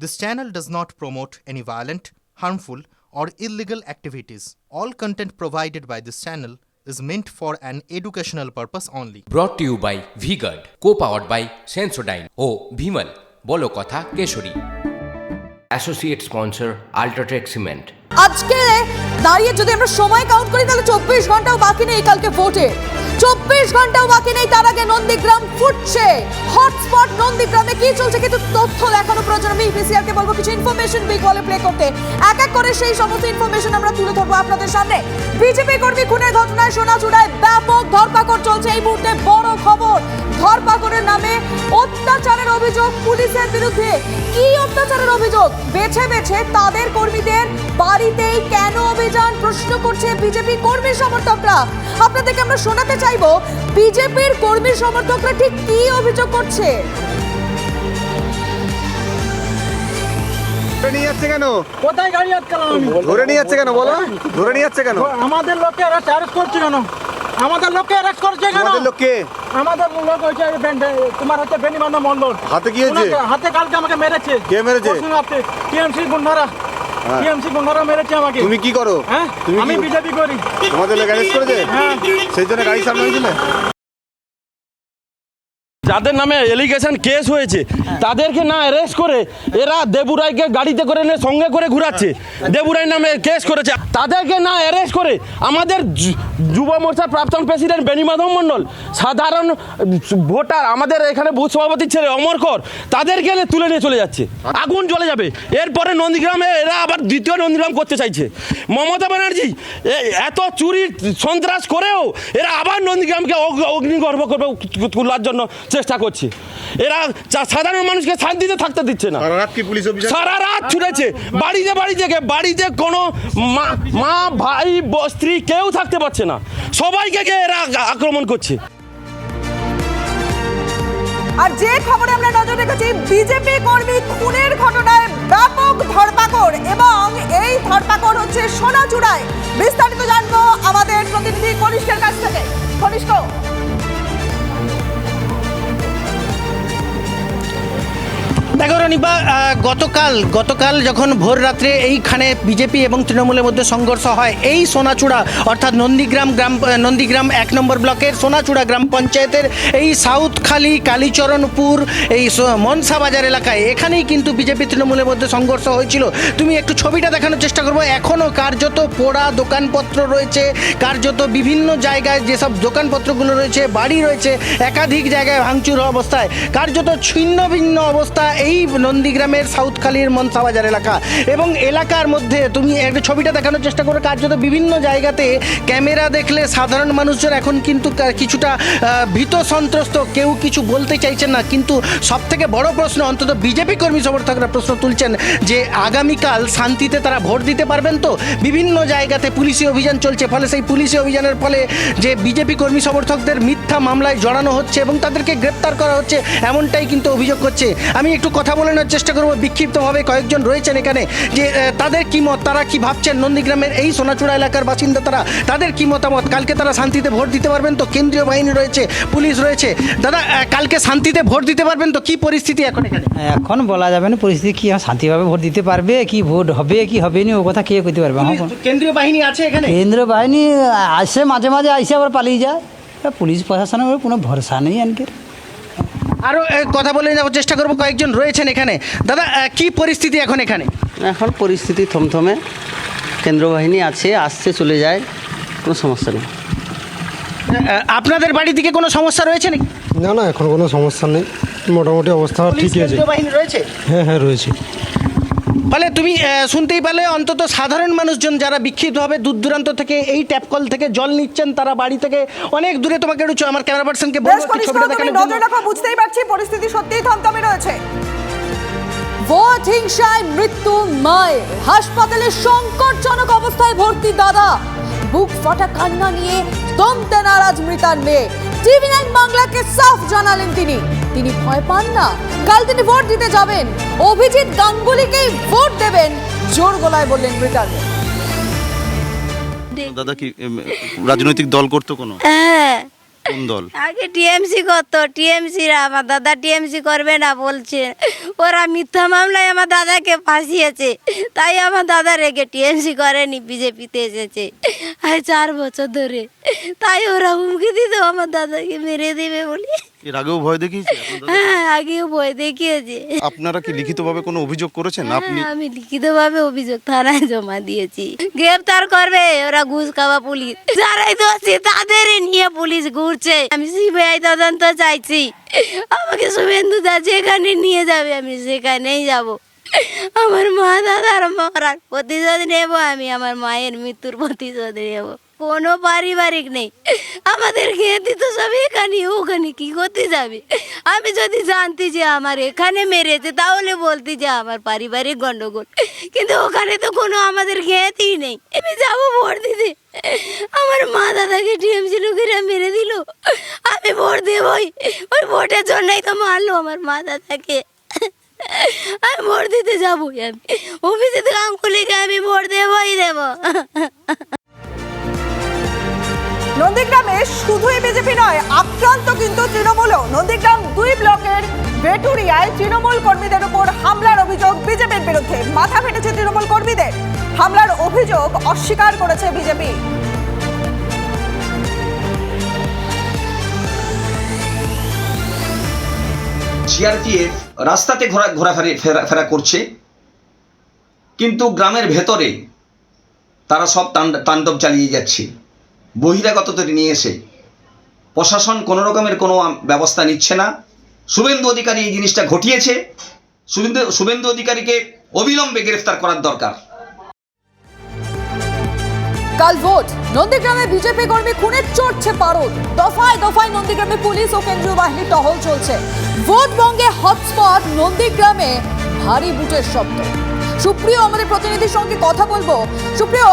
This channel does not promote any violent, harmful, or illegal activities. All content provided by this channel is meant for an educational purpose only. To you by V-Guard co powered by Sensodyne ও ভিমল বলো কথা Kesari associate sponsor UltraTech cement আজকে দাঁড়িয়ে যদি আমরা সময় count করি তাহলে চব্বিশ ঘন্টাও বাকি নেই কালকে ভোটে চব্বিশ ঘন্টাও বাকি নেই, তার আগে নন্দীগ্রাম ফুটছে। হটস্পট নন্দীগ্রামে কি চলছে কিন্তু তথ্য দেখানো প্রয়োজন। আমি বিসিআর কে বলব, কিছু ইনফরমেশন বিগ বলে প্লে করতে। এক এক করে সেই সমস্ত ইনফরমেশন আমরা তুলে ধরবো আপনাদের সামনে। বিজেপি কর্মী খুনের ঘটনায় সোনাচূড়ায় ব্যাপক ধরপাকড় চলছে। এই মুহূর্তে বড় খবর, ধরপাকড়ের নামে অত্যাচারের অভিযোগ পুলিশের বিরুদ্ধে। কি অত্যাচারের অভিযোগ? বেছে বেছে তাদের কর্মীদের বাড়িতেই কেন অভিযান? প্রশ্ন করছে বিজেপি কর্মী সমর্থকরা। আপনাদেরকে আমরা শোনাতে চাইব বিজেপির কর্মী সমর্থকরা ঠিক কি অভিযোগ করছে? নিয়ে যাচ্ছে কেন? কোথায় গাড়ি আটকালাম আমি? ধরে নিয়ে যাচ্ছে কেন বলো? ধরে নিয়ে যাচ্ছে কেন? আমাদের অ্যারেস্ট করছে কেন? আমাদের অ্যারেস্ট করছে কেন? লোককে? আমাদের লোক হচ্ছে এই বেন- বে- তোমার হচ্ছে বেনিমান্দ মন্ডল হাতে কি হয়েছে? হাতে কালকে আমাকে মেরেছে। কে মেরেছে? টিএমসি গুন্ডারা। টিএমসি গুন্ডারা মেরেছে আমাকে। তুমি কি করো? হ্যাঁ তুমি আমি বিজেপি করি। তোমাদের অ্যারেস্ট করেছে? হ্যাঁ। সেই জন্য গাড়ি সামনে হয়েছিল? যাদের নামে এলিগেশন কেস হয়েছে, তাদেরকে না অ্যারেস্ট করে এরা দেবুরাইকে গাড়িতে করে নিয়ে সঙ্গে করে ঘুরাচ্ছে। দেবুরাই নামে কেস করেছে। তাদেরকে না অ্যারেস্ট করে আমাদের যুব মোর্চার প্রাক্তন প্রেসিডেন্ট বেনিমাধব মণ্ডল, সাধারণ ভোটার, আমাদের এখানে বুথ সভাপতির ছেলে অমর কর, তাদেরকে তুলে নিয়ে চলে যাচ্ছে। আগুন জ্বলে যাবে। এরপরে নন্দীগ্রামে এরা আবার দ্বিতীয় নন্দীগ্রাম করতে চাইছে। মমতা ব্যানার্জি এত চুরি সন্ত্রাস করেও এরা আবার নন্দীগ্রামকে অগ- অগ্নিগর্ভ করবে তোলার জন্য। চেষ্টা করছে। এরা সাধারণ মানুষকে শান্তিতে থাকতে দিচ্ছে না। সারা রাত কি পুলিশ অভিযান সারা রাত ছুটেছে। বাড়িতে বাড়ি থেকে বাড়িতে কোনো মা মা ভাই স্ত্রী কেউ থাকতে পারছে না। সবাইকে গিয়ে এরা আক্রমণ করছে? আর যে খবরে আমরা নজর রেখেছি বিজেপি কর্মী খুনের ঘটনায় ব্যাপক ধরপাকড় এবং এই Anybody. গতকাল গতকাল যখন ভোর রাত্রে এইখানে বিজেপি এবং তৃণমূলের মধ্যে সংঘর্ষ হয়, এই সোনাচূড়া, অর্থাৎ নন্দীগ্রাম গ্রাম, নন্দীগ্রাম এক নম্বর ব্লকের সোনাচূড়া গ্রাম পঞ্চায়েতের এই সাউথখালি, কালীচরণপুর, এই মনসা বাজার এলাকায় এখানেই কিন্তু বিজেপি তৃণমূলের মধ্যে সংঘর্ষ হয়েছিল। তুমি একটু ছবিটা দেখানোর চেষ্টা করব। এখনও কার্যত পোড়া দোকানপত্র রয়েছে, কার্যত বিভিন্ন জায়গায় যেসব দোকানপত্রগুলো রয়েছে, বাড়ি রয়েছে, একাধিক জায়গায় ভাঙচুর অবস্থায়। কার্যত ছিন্ন ভিন্ন অবস্থা এই নন্দীগ্রামের সাউথখালীর মনসাবাজার এলাকা। এবং এলাকার মধ্যে তুমি একটা ছবিটা দেখানোর চেষ্টা করো, কার্যত বিভিন্ন জায়গাতে ক্যামেরা দেখলে সাধারণ মানুষজন এখন কিন্তু কিছুটা ভীত সন্ত্রস্ত, কেউ কিছু বলতে চাইছেন না। কিন্তু সব থেকে বড় প্রশ্ন, অন্তত বিজেপি কর্মী সমর্থকরা প্রশ্ন তুলছেন যে, আগামীকাল শান্তিতে তারা ভোট দিতে পারবেন তো? বিভিন্ন জায়গাতে পুলিশি অভিযান চলছে, ফলে সেই পুলিশি অভিযানের ফলে যে বিজেপি কর্মী সমর্থকদের মিথ্যা মামলায় জড়ানো হচ্ছে এবং তাদেরকে গ্রেপ্তার করা হচ্ছে এমনটাই কিন্তু অভিযোগ করছে আমি একটু কথা বলে নেওয়ার চেষ্টা করব। বিক্ষিপ্তভাবে কয়েকজন রয়েছেন এখানে যে তাদের কি মত? তারা কি ভাবছেন? নন্দীগ্রামের এই সোনাচূড়া এলাকার বাসিন্দা তারা তাদের কি মতামত? কালকে তারা শান্তিতে ভোট দিতে পারবেন তো কেন্দ্রীয় বাহিনী রয়েছে পুলিশ রয়েছে। দাদা কালকে শান্তিতে ভোট দিতে পারবেন তো কি পরিস্থিতি এখন এখানে? এখন বলা যাবে না পরিস্থিতি কি হয়, শান্তিভাবে ভোট দিতে পারবে কি ভোট হবে কি হবে না ও কথা কে করতে পারবে? কেন্দ্রীয় বাহিনী আছে এখানে? কেন্দ্র বাহিনী আসে মাঝে মাঝে আইসে আবার পালিয়ে যায়। পুলিশ প্রশাসনের উপর কোনো ভরসা নেই আনকে আরও কথা বলে যাওয়ার চেষ্টা করব কয়েকজন রয়েছেন এখানে। দাদা কি পরিস্থিতি এখন এখানে? এখন পরিস্থিতি থমথমে। কেন্দ্র বাহিনী আছে আসছে চলে যায় কোনো সমস্যা নেই। আপনাদের বাড়ি থেকে কোনো সমস্যা রয়েছে নাকি? না না এখন কোনো সমস্যা নেই। মোটামুটি অবস্থা ঠিকই আছে। রয়েছে? হ্যাঁ হ্যাঁ রয়েছে। ফলে তুমি শুনতেই পেলে অন্তত সাধারণ মানুষজন যারা বিক্ষিপ্ত হবে দূর দূরান্ত থেকে এই ট্যাপ কল থেকে জল নিচ্ছেন তারা বাড়ি থেকে অনেক দূরে তোমাকে একটু আমার ক্যামেরা পার্সনকে বলব ছবিটা দেখানোর নজর জন্য। রাখো বুঝতেই পারছি পরিস্থিতি সত্যিই থমথমে রয়েছে। ভোট হিংসায় মৃত্যু মায়ের হাসপাতালে সংকটজনক অবস্থায় ভর্তি দাদা। বুক ফাটা কান্না নিয়ে দমতে নারাজ মৃতার মেয়ে। টিভি নাইন বাংলাকে সাফ জানালেন তিনি। তিনি ভয় পান না। কাল তিনি ভোট দিতে যাবেন। অভিজিৎ গাঙ্গুলিকেই ভোট দেবেন। জোর গলায় বললেন মৃতার দাদা কি রাজনৈতিক দল করতো কোনো? হ্যাঁ। কোন দল? আগে টিএমসি করতো। টিএমসি আমার দাদা টিএমসি করবে না বলছে। ওরা মিথ্যা মামলায় আমার দাদাকে ফাঁসিয়েছে। তাই আমার দাদা রেগে টিএমসি করেনি বিজেপিতে এসেছে। আর চার বছর ধরে। তাই ওরা হুমকি দিত আমার দাদাকে মেরে দেবে বলে। এর আগেও ভয় দেখিয়েছে? হ্যাঁ আগেও ভয় দেখিয়েছে। আপনারা কি লিখিতভাবে কোনো অভিযোগ করেছেন? আপনি হ্যাঁ, আমি লিখিতভাবে অভিযোগ থানায় জমা দিয়েছি। গ্রেফতার করবে ওরা ঘুষ খাওয়া পুলিশ। যারাই দোষী তাদের নিয়ে পুলিশ ঘুরছে। আমি সিবিআই তদন্ত চাইছি। আমাকে শুভেন্দু দা যেখানে নিয়ে যাবে আমি সেখানেই যাব। আমার মা দাদার মরার প্রতিশোধ নেব আমি আমার মায়ের মৃত্যুর প্রতিশোধ নেব। কোনো পারিবারিক নেই। আমাদের খেতে তো সব এখানে, ওখানে কি করতে যাবে? আমি যদি জানতি যে আমার এখানে মেরেছে, তাহলে বলতি যে আমার পারিবারিক গন্ডগোল। কিন্তু ওখানে তো কোনো আমাদের খেতেই নেই। আমি যাব ভোট দিতে। আমার মা দাদাকে টিএমসি লোকেরা মেরে দিল। আমি ভোট দেবই ওই ভোটের জন্যই তো মারলো আমার মা দাদাকে। আমি ভোট দিতে যাবোই আমি। অফিসে থেকে আঙ্কুলিকে আমি ভোট দেবই দেবো। নন্দীগ্রামে শুধুই বিজেপি নয়, আক্রান্ত কিন্তু তৃণমূলও। নন্দীগ্রাম দুই ব্লকের বেটুরিয়ায় তৃণমূল কর্মীদের উপর হামলার অভিযোগ বিজেপির বিরুদ্ধে। মাথা ফেটেছে তৃণমূল কর্মীদের। হামলার অভিযোগ অস্বীকার করেছে বিজেপি। সিআরপিএফ রাস্তাতে ঘোরা ঘোরাফেরা ফেরা ফেরা করছে। কিন্তু গ্রামের ভেতরে তারা সব তাণ্ডব চালিয়ে যাচ্ছে। বহিরাগতদের নিয়ে এসে প্রশাসন কোনো রকমের কোনো ব্যবস্থা নিচ্ছে না। শুভেন্দু অধিকারী এই জিনিসটা ঘটিয়েছে। শুভেন্দু শুভেন্দু অধিকারীকে অবিলম্বে গ্রেফতার করার দরকার। কাল ভোট। নন্দীগ্রামে বিজেপি কর্মী খুনের চড়ছে পারদ দফায় দফায় নন্দীগ্রামে পুলিশ ও কেন্দ্রীয় বাহিনী টহল চলছে। ভোট বঙ্গে হটস্পট নন্দীগ্রামে ভারী বুটের শব্দ। সুপ্রিয়, আমাদের প্রতিনিধির সঙ্গে কথা বলব। সুপ্রিয়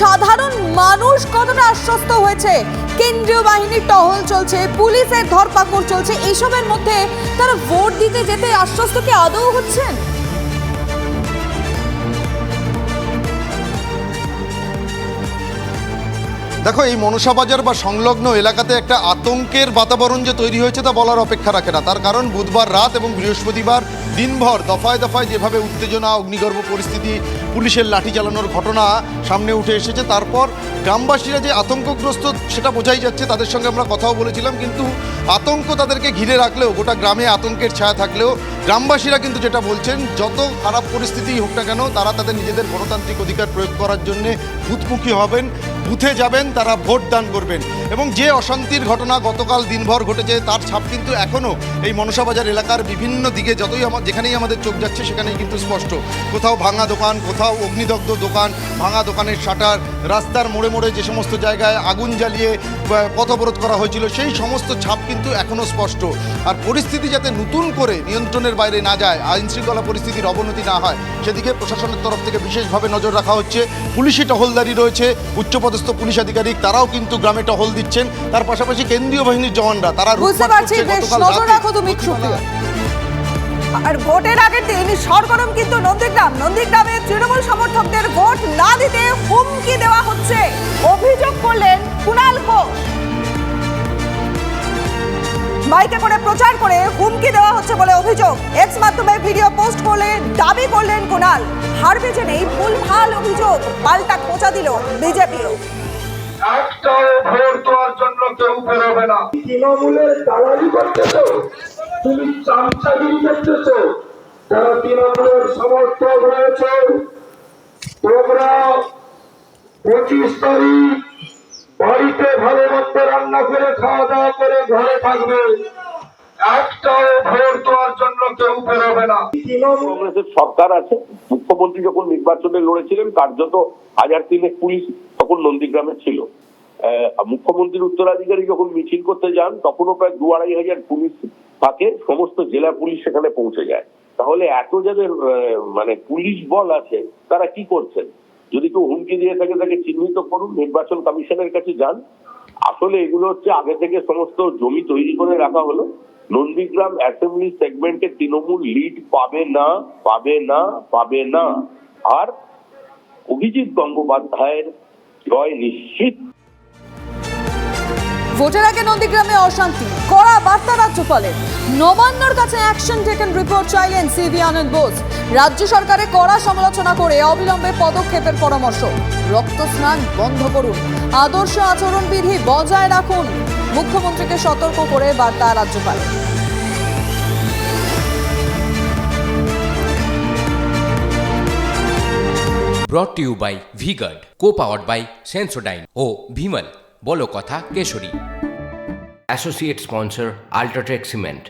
সাধারণ মানুষ কতটা আশ্বস্ত হয়েছে? কেন্দ্রীয় বাহিনীর টহল চলছে, পুলিশের ধরপাকড় চলছে, এসবের মধ্যে তারা ভোট দিতে যেতে আশ্বস্ত কি আদৌ হচ্ছেন? দেখো, এই মনসা বাজার বা সংলগ্ন এলাকাতে একটা আতঙ্কের বাতাবরণ যে তৈরি হয়েছে তা বলার অপেক্ষা রাখে না। তার কারণ, বুধবার রাত এবং বৃহস্পতিবার দিনভর দফায় দফায় যেভাবে উত্তেজনা, অগ্নিগর্ভ পরিস্থিতি, পুলিশের লাঠি চালানোর ঘটনা সামনে উঠে এসেছে, তারপর গ্রামবাসীরা যে আতঙ্কগ্রস্ত সেটা বোঝাই যাচ্ছে, তাদের সঙ্গে আমরা কথাও বলেছিলাম, কিন্তু আতঙ্ক তাদেরকে ঘিরে রাখলেও, গোটা গ্রামে আতঙ্কের ছায়া থাকলেও, গ্রামবাসীরা কিন্তু যেটা বলছেন, যত খারাপ পরিস্থিতি হোক না কেন, তারা তাদের নিজেদের গণতান্ত্রিক অধিকার প্রয়োগ করার জন্য বুথমুখী হবেন, বুথে যাবেন, তারা ভোট দান করবেন। এবং যে অশান্তির ঘটনা গতকাল দিনভর ঘটেছে, তার ছাপ কিন্তু এখনও এই মনসা বাজার এলাকার বিভিন্ন দিকে, যতই আমার, যেখানেই আমাদের চোখ যাচ্ছে, সেখানেই কিন্তু স্পষ্ট। কোথাও ভাঙা দোকান, কোথাও অগ্নিদগ্ধ দোকান, ভাঙা দোকানের শাটার, রাস্তার মোড়ে মোড়ে যে সমস্ত জায়গায় আগুন জ্বালিয়ে বা, পথ অবরোধ করা হয়েছিল সেই সমস্ত ছাপ কিন্তু এখনও স্পষ্ট। আর পরিস্থিতি যাতে নতুন করে নিয়ন্ত্রণের বাইরে না যায় আইন শৃঙ্খলা পরিস্থিতির অবনতি না হয় সেদিকে প্রশাসনের তরফ থেকে বিশেষভাবে নজর রাখা হচ্ছে। পুলিশি টহলদারি রয়েছে উচ্চপদস্থ পুলিশ আধিকারিক তারাও কিন্তু গ্রামে টহল দিচ্ছেন। তার পাশাপাশি কেন্দ্রীয় বাহিনীর জওয়ানরা তারা আর ভোটের আগের দিন সরগরম কিন্তু নন্দীগ্রাম নন্দীগ্রামে অভিযোগ এক্স মাধ্যমে ভিডিও পোস্ট করলে দাবি করলেন কুণাল। নেই ভুলভাল অভিযোগ পাল্টা খোঁচা দিল বিজেপিও একটাও ভোট দেওয়ার জন্য কেউ বেরোবে না। তৃণমূলের দালালি করতেছো? তুমি চামচাগিরি করতেছো? যারা তৃণমূলের সমর্থক রয়েছে তোমরা পঁচিশ তারিখ বাড়িতে ভালো মন্দ রান্না করে খাওয়া দাওয়া করে ঘরে থাকবে। একটাও ভোট বেরোবে না। তৃণমূল কংগ্রেসের সরকার আছে। মুখ্যমন্ত্রী যখন নির্বাচনে লড়েছিলেন কার্যত হাজার তিনেক পুলিশ তখন নন্দীগ্রামে ছিল। মুখ্যমন্ত্রীর উত্তরাধিকারী যখন মিছিল করতে যান তখনও প্রায় দু আড়াই হাজার পুলিশ থাকে সমস্ত জেলা পুলিশ সেখানে পৌঁছে যায়। তাহলে এত যাদের মানে পুলিশ বল আছে তারা কি করছেন? যদি কেউ হুমকি দিয়ে থাকে তাকে চিহ্নিত করুন নির্বাচন কমিশনের কাছে যান। আসলে এগুলো হচ্ছে আগে থেকে সমস্ত জমি তৈরি করে রাখা হলো। নন্দীগ্রাম অ্যাসেম্বলি সেগমেন্টে তৃণমূল লিড পাবে না পাবে না পাবে না। আর অভিজিৎ গঙ্গোপাধ্যায়ের জয় নিশ্চিত। ভোটের আগে নন্দীগ্রামে অশান্তি। কড়া বার্তা রাজ্যপালের। নবান্নর কাছে অ্যাকশন টেকেন রিপোর্ট চাইলেন সিভি আনন্দ বোস। রাজ্য সরকারের কড়া সমালোচনা করে অবিলম্বে পদক্ষেপের পরামর্শ। রক্ত স্নান বন্ধ করুন। আদর্শ আচরণবিধি বজায় রাখুন। মুখ্যমন্ত্রীকে সতর্ক করে বার্তা রাজ্যপাল। Brought to you by V-Guard co powered by Sensodyne ও ভিমল বলো কথা Kesari. Associate sponsor UltraTech cement